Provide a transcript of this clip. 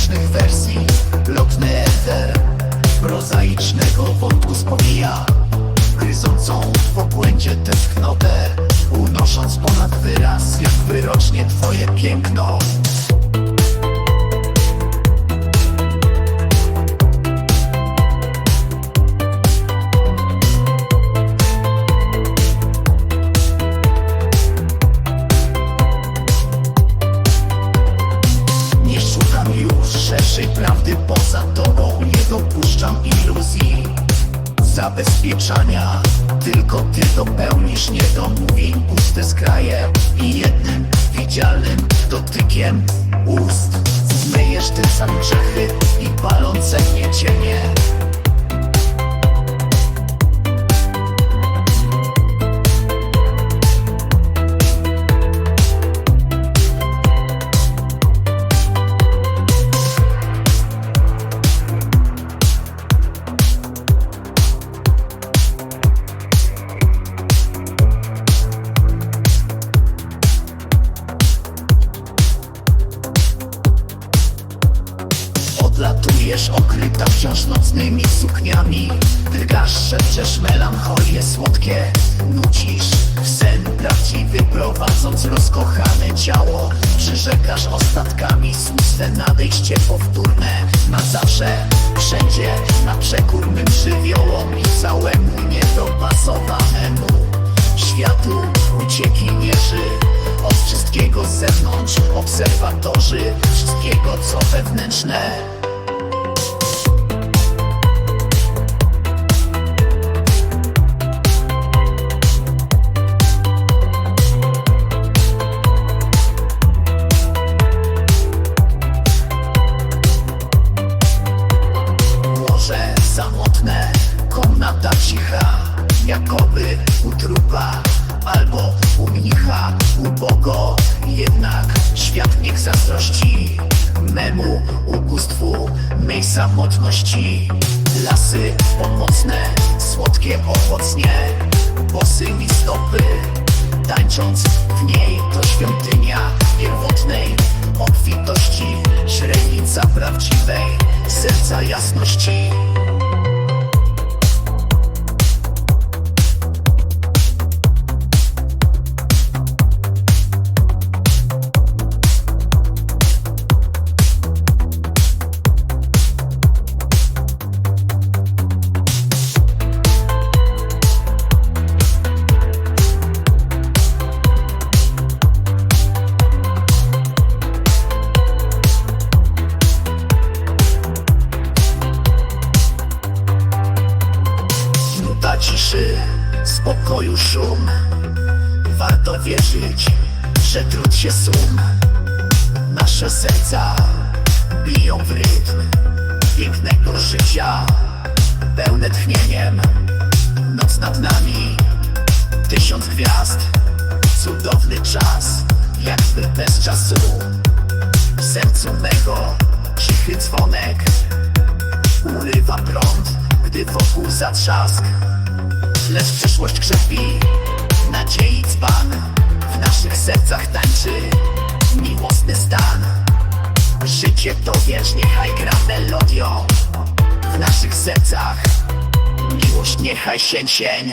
autentycznych wersji. Lotny eter prozaicznego wątku spomija Gryzącą w obłędzie tęsknotę Unosząc ponad wyraz jak wyrocznie twoje piękno poza tobą Nie dopuszczam iluzji. Zabezpieczania Tylko ty dopełnisz niedomówień puste skraje I jednym widzialnym dotykiem ust. Zmyjesz tym sam grzechy i palące mnie cienie Odlatujesz okryta wciąż nocnymi sukniami. Drgasz, szepczesz melancholię słodkie. Nucisz sen prawdziwy prowadząc rozkochane ciało. Przyrzekasz ostatkami słuszne nadejście powtórne. Na zawsze, wszędzie, na przekór mym żywiołom I całemu niedopasowanemu światu uciekinierzy Od wszystkiego z zewnątrz Obserwatorzy wszystkiego co wewnętrzne Jakoby u trupa albo u mnicha Ubogo, jednak świat niech zazdrości Memu ubóstwu, mej samotności. Lasy pomocne, słodkie owocnie Bosymi stopy, tańcząc w niej To świątynia pierwotnej obfitości Źrenica prawdziwej, serca jasności ciszy, spokoju szum. Warto wierzyć, że trud się sum. Nasze serca biją w rytm Pięknego życia. Pełne tchnieniem Noc nad nami. Tysiąc gwiazd Cudowny czas Jakby bez czasu. W sercu mego Cichy dzwonek. Urywa prąd, gdy wokół zatrzask Lecz przyszłość krzepi, nadziei dzban W naszych sercach tańczy. Miłosny stan. Życie to wiersz, niechaj gra melodią W naszych sercach. Miłość niechaj się cień